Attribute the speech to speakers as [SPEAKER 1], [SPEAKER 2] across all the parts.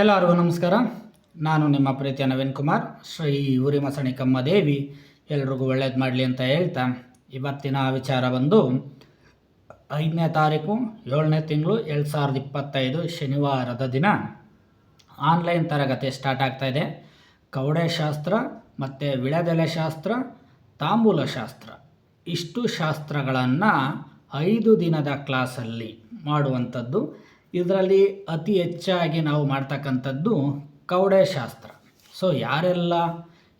[SPEAKER 1] ಎಲ್ಲರಿಗೂ ನಮಸ್ಕಾರ. ನಾನು ನಿಮ್ಮ ಪ್ರೀತಿಯ ನವೀನ್ ಕುಮಾರ್. ಶ್ರೀ ಉರಿಮಸಣಿಕಮ್ಮ ದೇವಿ. ಎಲ್ರಿಗೂ ಒಳ್ಳೇದು ಮಾಡಲಿ ಅಂತ ಹೇಳ್ತಾ ಇವತ್ತಿನ ವಿಚಾರ ಬಂದು, ಐದನೇ ತಾರೀಕು, ಏಳನೇ ತಿಂಗಳು, ಎರಡು ಸಾವಿರದ ಇಪ್ಪತ್ತೈದು ಶನಿವಾರದ ದಿನ ಆನ್ಲೈನ್ ತರಗತಿ ಸ್ಟಾರ್ಟ್ ಆಗ್ತಾ ಇದೆ. ಕವಡೆ ಶಾಸ್ತ್ರ ಮತ್ತು ವಿಳೆದೆಲೆ ಶಾಸ್ತ್ರ, ತಾಂಬೂಲ ಶಾಸ್ತ್ರ. ಇಷ್ಟು ಶಾಸ್ತ್ರಗಳನ್ನು ಐದು ದಿನದ ಕ್ಲಾಸಲ್ಲಿ ಮಾಡುವಂಥದ್ದು ಇದರಲ್ಲಿ ಅತಿ ಹೆಚ್ಚಾಗಿ ನಾವು ಮಾಡ್ತಕ್ಕಂಥದ್ದು ಕೌಡೆ ಶಾಸ್ತ್ರ ಸೊ ಯಾರೆಲ್ಲ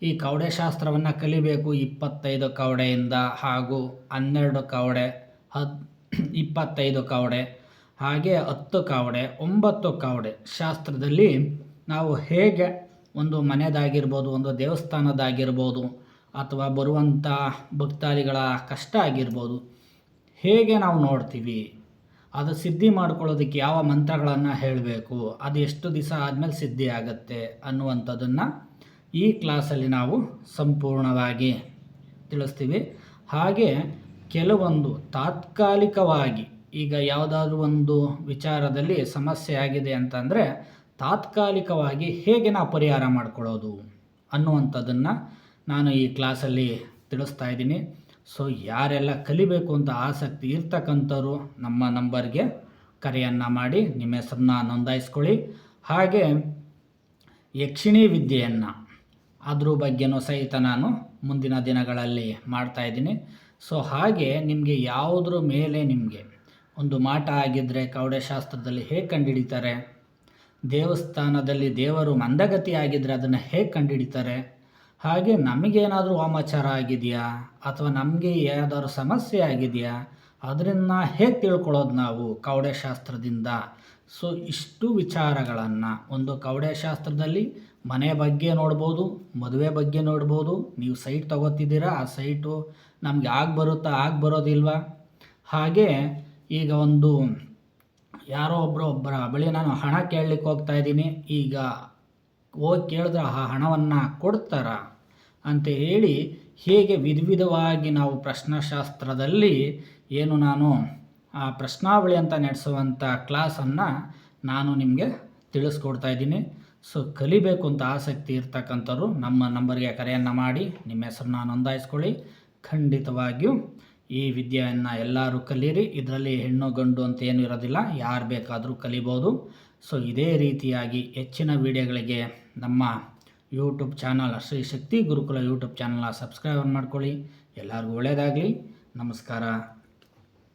[SPEAKER 1] ಈ ಕೌಡೆ ಶಾಸ್ತ್ರವನ್ನು ಕಲಿಬೇಕು, ಇಪ್ಪತ್ತೈದು ಕವಡೆಯಿಂದ ಹಾಗೂ ಹನ್ನೆರಡು ಕವಡೆ, ಹದ್, ಇಪ್ಪತ್ತೈದು ಕವಡೆ, ಹಾಗೆ ಹತ್ತು ಕಾವಡೆ, ಒಂಬತ್ತು ಕಾವಡೆ ಶಾಸ್ತ್ರದಲ್ಲಿ ನಾವು ಹೇಗೆ ಒಂದು ಮನೆದಾಗಿರ್ಬೋದು, ಒಂದು ದೇವಸ್ಥಾನದಾಗಿರ್ಬೋದು ಅಥವಾ ಬರುವಂಥ ಭಕ್ತಾದಿಗಳ ಕಷ್ಟ ಆಗಿರ್ಬೋದು, ಹೇಗೆ ನಾವು ನೋಡ್ತೀವಿ? ಅದು ಸಿದ್ಧಿ ಮಾಡ್ಕೊಳ್ಳೋದಕ್ಕೆ ಯಾವ ಮಂತ್ರಗಳನ್ನು ಹೇಳಬೇಕು, ಅದು ಎಷ್ಟು ದಿವಸ ಆದಮೇಲೆ ಸಿದ್ಧಿ ಆಗುತ್ತೆ ಅನ್ನುವಂಥದ್ದನ್ನು ಈ ಕ್ಲಾಸಲ್ಲಿ ನಾವು ಸಂಪೂರ್ಣವಾಗಿ ತಿಳಿಸ್ತೀವಿ. ಹಾಗೆ ಕೆಲವೊಂದು ತಾತ್ಕಾಲಿಕವಾಗಿ ಈಗ ಯಾವುದಾದ್ರೂ ಒಂದು ವಿಚಾರದಲ್ಲಿ ಸಮಸ್ಯೆ ಆಗಿದೆ ಅಂತಂದರೆ ತಾತ್ಕಾಲಿಕವಾಗಿ ಹೇಗೆ ನಾವು ಪರಿಹಾರ ಮಾಡ್ಕೊಳ್ಳೋದು ಅನ್ನುವಂಥದ್ದನ್ನು ನಾನು ಈ ಕ್ಲಾಸಲ್ಲಿ ತಿಳಿಸ್ತಾ ಇದ್ದೀನಿ. ಸೊ ಯಾರೆಲ್ಲ ಕಲಿಬೇಕು ಅಂತ ಆಸಕ್ತಿ ಇರ್ತಕ್ಕಂಥವ್ರು ನಮ್ಮ ನಂಬರ್ಗೆ ಕರೆಯನ್ನು ಮಾಡಿ, ನಿಮ್ಮ ಹೆಸರನ್ನ ನೋಂದಾಯಿಸ್ಕೊಳ್ಳಿ. ಹಾಗೆ ಯಕ್ಷಿಣಿ ವಿದ್ಯೆಯನ್ನು ಅದ್ರ ಬಗ್ಗೆನೂ ಸಹಿತ ನಾನು ಮುಂದಿನ ದಿನಗಳಲ್ಲಿ ಮಾಡ್ತಾ ಇದ್ದೀನಿ. ಸೊ ಹಾಗೆ ನಿಮಗೆ ಯಾವುದ್ರ ಮೇಲೆ ನಿಮಗೆ ಒಂದು ಮಾಟ ಆಗಿದ್ದರೆ ಕೌಡೆ ಶಾಸ್ತ್ರದಲ್ಲಿ ಹೇಗೆ ಕಂಡುಹಿಡಿತಾರೆ, ದೇವಸ್ಥಾನದಲ್ಲಿ ದೇವರು ಮಂದಗತಿ ಆಗಿದ್ದರೆ ಅದನ್ನು ಹೇಗೆ ಕಂಡುಹಿಡಿತಾರೆ ಹಾಗೆ ನಮಗೇನಾದರೂ ವಾಮಾಚಾರ ಆಗಿದೆಯಾ? ಅಥವಾ ನಮಗೆ ಯಾವ್ದಾದ್ರು ಸಮಸ್ಯೆ ಆಗಿದೆಯಾ? ಅದರಿಂದ ಹೇಗೆ ತಿಳ್ಕೊಳ್ಳೋದು ನಾವು ಕೌಡೆ ಶಾಸ್ತ್ರದಿಂದ ಸೊ ಇಷ್ಟು ವಿಚಾರಗಳನ್ನು ಒಂದು ಕೌಡೆ ಶಾಸ್ತ್ರದಲ್ಲಿ ಮನೆ ಬಗ್ಗೆ ನೋಡ್ಬೋದು, ಮದುವೆ ಬಗ್ಗೆ ನೋಡ್ಬೋದು. ನೀವು ಸೈಟ್ ತಗೋತಿದ್ದೀರಾ ಆ ಸೈಟು ನಮಗೆ ಆಗಿ ಬರುತ್ತಾ? ಆಗಿ ಬರೋದಿಲ್ವಾ? ಹಾಗೆ ಈಗ ಒಂದು ಯಾರೋ ಒಬ್ಬರು ಒಬ್ಬರ ಬಳಿ ನಾನು ಹಣ ಕೇಳಲಿಕ್ಕೆ ಹೋಗ್ತಾ ಇದ್ದೀನಿ. ಈಗ ಹೋಗಿ ಕೇಳಿದ್ರೆ ಆ ಹಣವನ್ನು ಕೊಡ್ತಾರ? ಅಂತ ಹೇಳಿ ಹೇಗೆ ವಿಧ ವಿಧವಾಗಿ ನಾವು ಪ್ರಶ್ನಶಾಸ್ತ್ರದಲ್ಲಿ ಏನು ನಾನು ಆ ಪ್ರಶ್ನಾವಳಿ ಅಂತ ನಡೆಸುವಂಥ ಕ್ಲಾಸನ್ನು ನಾನು ನಿಮಗೆ ತಿಳಿಸ್ಕೊಡ್ತಾ ಇದ್ದೀನಿ. ಸೊ, ಕಲಿಬೇಕು ಅಂತ ಆಸಕ್ತಿ ಇರ್ತಕ್ಕಂಥವ್ರು ನಮ್ಮ ನಂಬರ್ಗೆ ಕರೆಯನ್ನು ಮಾಡಿ, ನಿಮ್ಮ ಹೆಸರನ್ನ ನೋಂದಾಯಿಸ್ಕೊಳ್ಳಿ. ಖಂಡಿತವಾಗಿಯೂ ಈ ವಿದ್ಯೆಯನ್ನು ಎಲ್ಲರೂ ಕಲೀರಿ. ಇದರಲ್ಲಿ ಹೆಣ್ಣು ಗಂಡು ಅಂತ ಏನೂ ಇರೋದಿಲ್ಲ. ಯಾರು ಬೇಕಾದರೂ ಕಲಿಬೋದು. ಸೊ ಇದೇ ರೀತಿಯಾಗಿ ಹೆಚ್ಚಿನ ವಿಡಿಯೋಗಳಿಗೆ ನಮ್ಮ YouTube channel Shri Shakti, Gurukula YouTube ಚಾನಲ್ನ ಸಬ್ಸ್ಕ್ರೈಬ್ ಮಾಡ್ಕೊಳ್ಳಿ. ಎಲ್ಲರಿಗೂ ಒಳ್ಳೆಯದಾಗಲಿ ನಮಸ್ಕಾರ.